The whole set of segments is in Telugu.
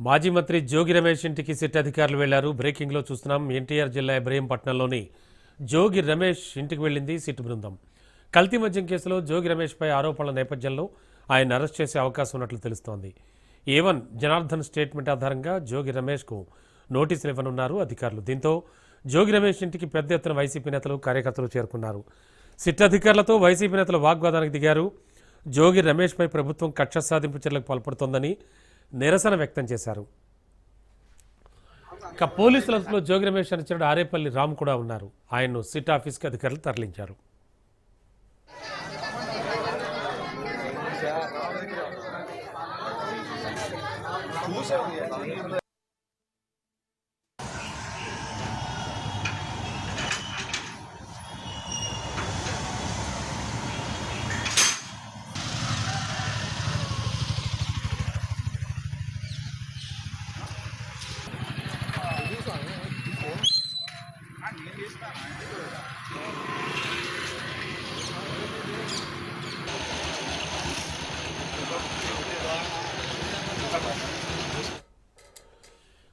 మాజీ మంత్రి జోగి రమేష్ ఇంటికి సిట్ అధికారులు వెళ్ళారు. బ్రేకింగ్లో చూస్తున్నాం. ఎన్టీఆర్ జిల్లా ఇబ్రహీంపట్నంలోని జోగి రమేష్ ఇంటికి వెళ్ళింది సిట్ బృందం. కల్తీ మద్యం కేసులో జోగి రమేష్పై ఆరోపణల నేపథ్యంలో ఆయన అరెస్ట్ చేసే అవకాశం ఉన్నట్లు తెలుస్తోంది. ఏవన్ జనార్దన్ స్టేట్మెంట్ ఆధారంగా జోగి రమేష్కు నోటీసులు ఇవ్వనున్నారు అధికారులు. దీంతో జోగి రమేష్ ఇంటికి పెద్ద ఎత్తున వైసీపీ నేతలు కార్యకర్తలు చేరుకున్నారు. సిట్ అధికారులతో వైసీపీ నేతలు వాగ్వాదానికి దిగారు. జోగి రమేష్పై ప్రభుత్వం కక్ష సాధింపు చర్యలకు పాల్పడుతోందని నిరసన వ్యక్తం చేశారు. ఇక పోలీసులతో జోగి రమేష్ అనుచరుడు ఆరేపల్లి రామ్ కూడా ఉన్నారు. ఆయన్ను సిట్ ఆఫీస్కి అధికారులు తరలించారు.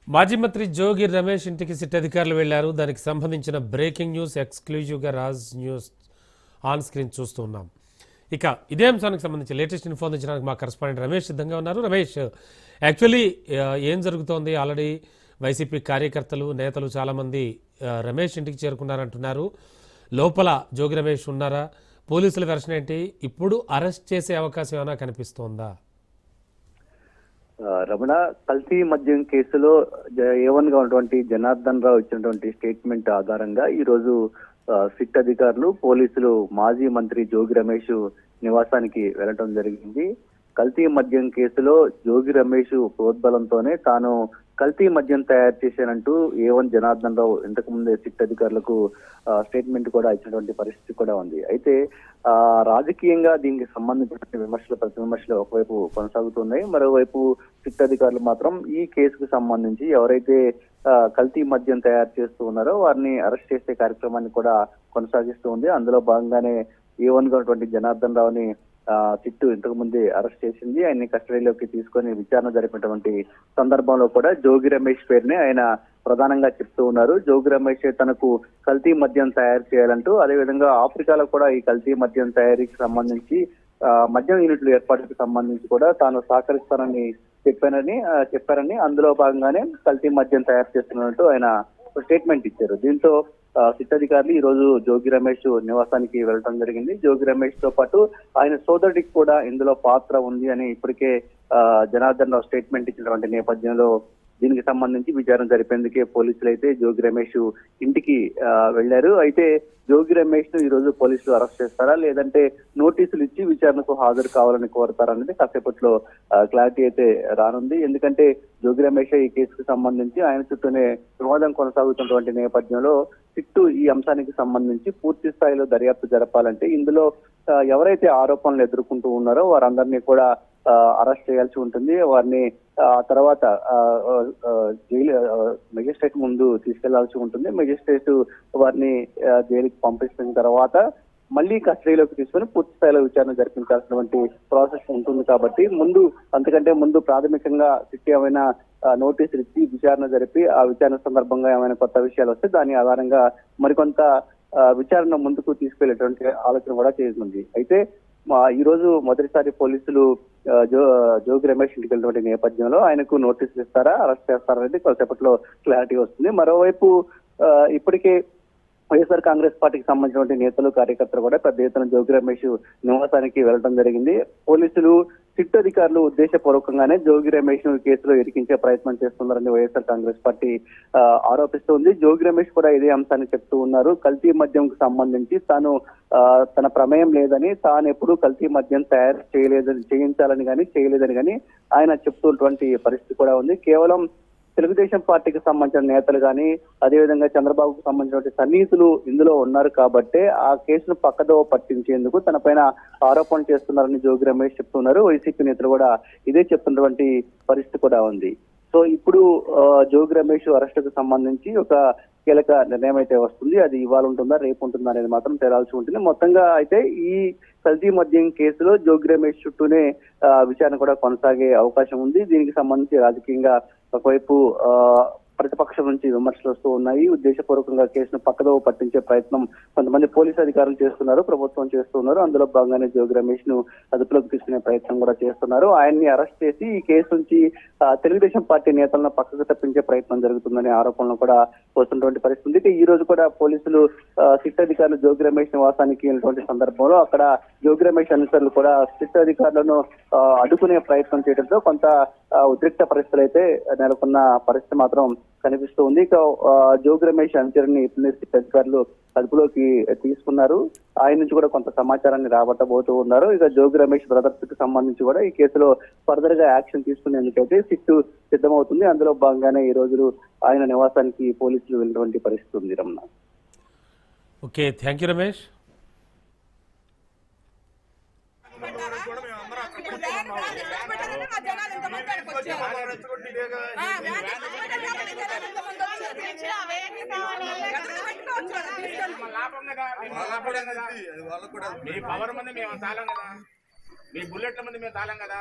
మాజీ మంత్రి జోగి రమేష్ ఇంటికి సిట్ అధికారులు వెళ్ళారు. దానికి సంబంధించిన బ్రేకింగ్ న్యూస్ ఎక్స్క్లూజివ్గా రాజ్ న్యూస్ ఆన్ స్క్రీన్ చూస్తూ ఉన్నాం. ఇక ఇదే అంశానికి సంబంధించి లేటెస్ట్ ఇన్ఫో అందించడానికి మా కరస్పాండెంట్ రమేష్ సిద్ధంగా ఉన్నారు. రమేష్ యాక్చువల్లీ ఏం జరుగుతోంది? ఆల్రెడీ వైసీపీ కార్యకర్తలు నేతలు చాలామంది రమేష్ ఇంటికి చేరుకున్నారంటున్నారు. లోపల జోగి రమేష్ ఉన్నారా? పోలీసుల వెర్షన్ ఏంటి? ఇప్పుడు అరెస్ట్ చేసే అవకాశం ఏమైనా కనిపిస్తోందా? రమణ కల్తీ మద్యం కేసులో ఏవన్గా ఉన్నటువంటి జనార్దన్ రావు ఇచ్చినటువంటి స్టేట్మెంట్ ఆధారంగా ఈ రోజు సిట్ అధికారులు పోలీసులు మాజీ మంత్రి జోగి రమేష్ నివాసానికి వెళ్ళటం జరిగింది. కల్తీ మద్యం కేసులో జోగి రమేష్ ప్రోద్బలంతోనే తాను కల్తీ మద్యం తయారు చేశానంటూ ఏవన్ జనార్దన్ రావు ఇంతకు ముందే సిట్ అధికారులకు స్టేట్మెంట్ కూడా ఇచ్చినటువంటి పరిస్థితి కూడా ఉంది. అయితే ఆ రాజకీయంగా దీనికి సంబంధించిన విమర్శలు ప్రతి విమర్శలు ఒకవైపు కొనసాగుతున్నాయి మరోవైపు సిట్ అధికారులు మాత్రం ఈ కేసుకు సంబంధించి ఎవరైతే కల్తీ మద్యం తయారు చేస్తూ ఉన్నారో వారిని అరెస్ట్ చేసే కార్యక్రమాన్ని కూడా కొనసాగిస్తూ ఉంది. అందులో భాగంగానే ఏవన్గా ఉన్నటువంటి జనార్దన్ రావుని చిట్టు సిట్టు ఇంతకు ముందే అరెస్ట్ చేసింది. ఆయన్ని కస్టడీలోకి తీసుకొని విచారణ జరిపినటువంటి సందర్భంలో కూడా జోగి రమేష్ పేరుని ఆయన ప్రధానంగా చెప్తూ ఉన్నారు. జోగి రమేష్ తనకు కల్తీ మద్యం తయారు చేయాలంటూ అదేవిధంగా ఆఫ్రికాలో కూడా ఈ కల్తీ మద్యం తయారీకి సంబంధించి మద్యం యూనిట్ల ఏర్పాటుకు సంబంధించి కూడా తాను సహకరిస్తానని చెప్పానని చెప్పారని అందులో భాగంగానే కల్తీ మద్యం తయారు చేస్తున్నట్టు ఆయన స్టేట్మెంట్ ఇచ్చారు. దీంతో సిట్ అధికారులు ఈ రోజు జోగి రమేష్ నివాసానికి వెళ్ళడం జరిగింది. జోగి రమేష్తో పాటు ఆయన సోదరుడికి కూడా ఇందులో పాత్ర ఉంది అని ఇప్పటికే జనార్దన్ రావు స్టేట్మెంట్ ఇచ్చినటువంటి నేపథ్యంలో దీనికి సంబంధించి విచారణ జరిపేందుకే పోలీసులు అయితే జోగి రమేష్ ఇంటికి వెళ్ళారు. వెళ్ళారు అయితే జోగి రమేష్ను ఈ రోజు పోలీసులు అరెస్ట్ చేస్తారా? లేదంటే నోటీసులు ఇచ్చి విచారణకు హాజరు కావాలని కోరతారా అనేది కాసేపట్లో క్లారిటీ అయితే రానుంది. ఎందుకంటే జోగి రమేష్ ఈ కేసుకు సంబంధించి ఆయన చుట్టూనే వివాదం కొనసాగుతున్నటువంటి నేపథ్యంలో సిట్టు ఈ అంశానికి సంబంధించి పూర్తి స్థాయిలో దర్యాప్తు జరపాలంటే ఇందులో ఎవరైతే ఆరోపణలు ఎదుర్కొంటూ ఉన్నారో వారందరినీ కూడా అరెస్ట్ చేయాల్సి ఉంటుంది. వారిని ఆ తర్వాత జైలు మెజిస్ట్రేట్ ముందు తీసుకెళ్ళాల్సి ఉంటుంది. మెజిస్ట్రేట్ వారిని జైలుకి పంపించిన తర్వాత మళ్ళీ కస్టడీలోకి తీసుకొని పూర్తి స్థాయిలో విచారణ జరిపించాల్సినటువంటి ప్రాసెస్ ఉంటుంది కాబట్టి ముందు అంతకంటే ముందు ప్రాథమికంగా సిట్టి ఏమైనా నోటీసులు ఇచ్చి విచారణ జరిపి ఆ విచారణ సందర్భంగా ఏమైనా కొత్త విషయాలు వస్తే దాని ఆధారంగా మరికొంత విచారణ ముందుకు తీసుకెళ్ళేటువంటి ఆలోచన కూడా చేసింది. అయితే మా ఈ రోజు మొదటిసారి పోలీసులు జో జోగి రమేష్ ఇంటికి వెళ్ళినటువంటి నేపథ్యంలో ఆయనకు నోటీసులు ఇస్తారా అరెస్ట్ చేస్తారా అనేది కొద్దిసేపట్లో క్లారిటీ వస్తుంది. మరోవైపు ఆ, ఇప్పటికే వైఎస్ఆర్ కాంగ్రెస్ పార్టీకి సంబంధించినటువంటి నేతలు కార్యకర్తలు కూడా పెద్ద ఎత్తున జోగి రమేష్ నివాసానికి వెళ్ళడం జరిగింది. పోలీసులు సిట్ అధికారులు ఉద్దేశపూర్వకంగానే జోగి రమేష్ను కేసులో ఇరికించే ప్రయత్నం చేస్తున్నారని వైఎస్ఆర్ కాంగ్రెస్ పార్టీ ఆ, ఆరోపిస్తోంది. జోగి రమేష్ కూడా ఇదే అంశాన్ని చెప్తూ ఉన్నారు. కల్తీ మద్యంకు సంబంధించి తాను తన ప్రమేయం లేదని తాను ఎప్పుడూ కల్తీ మద్యం తయారు చేయలేదని చేయించాలని కానీ చేయలేదని కానీ ఆయన చెప్తున్నటువంటి పరిస్థితి కూడా ఉంది. కేవలం తెలుగుదేశం పార్టీకి సంబంధించిన నేతలు కానీ అదేవిధంగా చంద్రబాబుకు సంబంధించిన సన్నిహితులు ఇందులో ఉన్నారు కాబట్టే ఆ కేసును పక్కదోవ పట్టించేందుకు తన పైన ఆరోపణ చేస్తున్నారని జోగి రమేష్ చెప్తున్నారు. వైసీపీ నేతలు కూడా ఇదే చెప్తున్నటువంటి పరిస్థితి కూడా ఉంది. సో ఇప్పుడు జోగి రమేష్ అరెస్టుకు సంబంధించి ఒక కీలక నిర్ణయం అయితే వస్తుంది అది ఇవాళ ఉంటుందా రేపు ఉంటుందా అనేది మాత్రం తేలాల్సి ఉంటుంది. మొత్తంగా అయితే ఈ కల్తీ మద్యం కేసులో జోగి రమేష్ చుట్టూనే ఆ, విచారణ కూడా కొనసాగే అవకాశం ఉంది. దీనికి సంబంధించి రాజకీయంగా ఒకవైపు ఆ, ప్రతిపక్షం నుంచి విమర్శలు వస్తూ ఉన్నాయి. ఉద్దేశపూర్వకంగా కేసును పక్కదో పట్టించే ప్రయత్నం కొంతమంది పోలీసు అధికారులు చేస్తున్నారు ప్రభుత్వం చేస్తున్నారు. అందులో భాగంగానే జోగి రమేష్ను అదుపులోకి తీసుకునే ప్రయత్నం కూడా చేస్తున్నారు. ఆయన్ని అరెస్ట్ చేసి ఈ కేసు నుంచి తెలుగుదేశం పార్టీ నేతలను పక్కకు తప్పించే ప్రయత్నం జరుగుతుందనే ఆరోపణలు కూడా వస్తున్నటువంటి పరిస్థితి. ఉంది. ఈ రోజు కూడా పోలీసులు సిట్ అధికారులు జోగి రమేష్ నివాసానికి వెళ్ళినటువంటి సందర్భంలో అక్కడ జోగి రమేష్ అనుసరులు కూడా సిట్ అధికారులను అడ్డుకునే ప్రయత్నం చేయడంతో కొంత ఉద్రిక్త పరిస్థితులు అయితే నెలకొన్న పరిస్థితి మాత్రం కనిపిస్తూ ఉంది. ఇక జోగి రమేష్ అనుచరుని సిట్ అధికారులు అదుపులోకి తీసుకున్నారు. ఆయన నుంచి కూడా కొంత సమాచారాన్ని రాబట్టబోతూ ఉన్నారు. ఇక జోగి రమేష్ బ్రదర్స్కి సంబంధించి కూడా ఈ కేసులో ఫర్దర్గా యాక్షన్ తీసుకునేందుకైతే సిట్టు సిద్ధమవుతుంది. అందులో భాగంగానే ఈ రోజు ఆయన నివాసానికి పోలీసులు వెళ్ళినటువంటి పరిస్థితి ఉంది Ramana. Okay thank you Ramesh. ఇప్పుడు మీ పవర్ మంది మేము తాళం కదా. మీ బుల్లెట్ల మంది మేము తాళం కదా.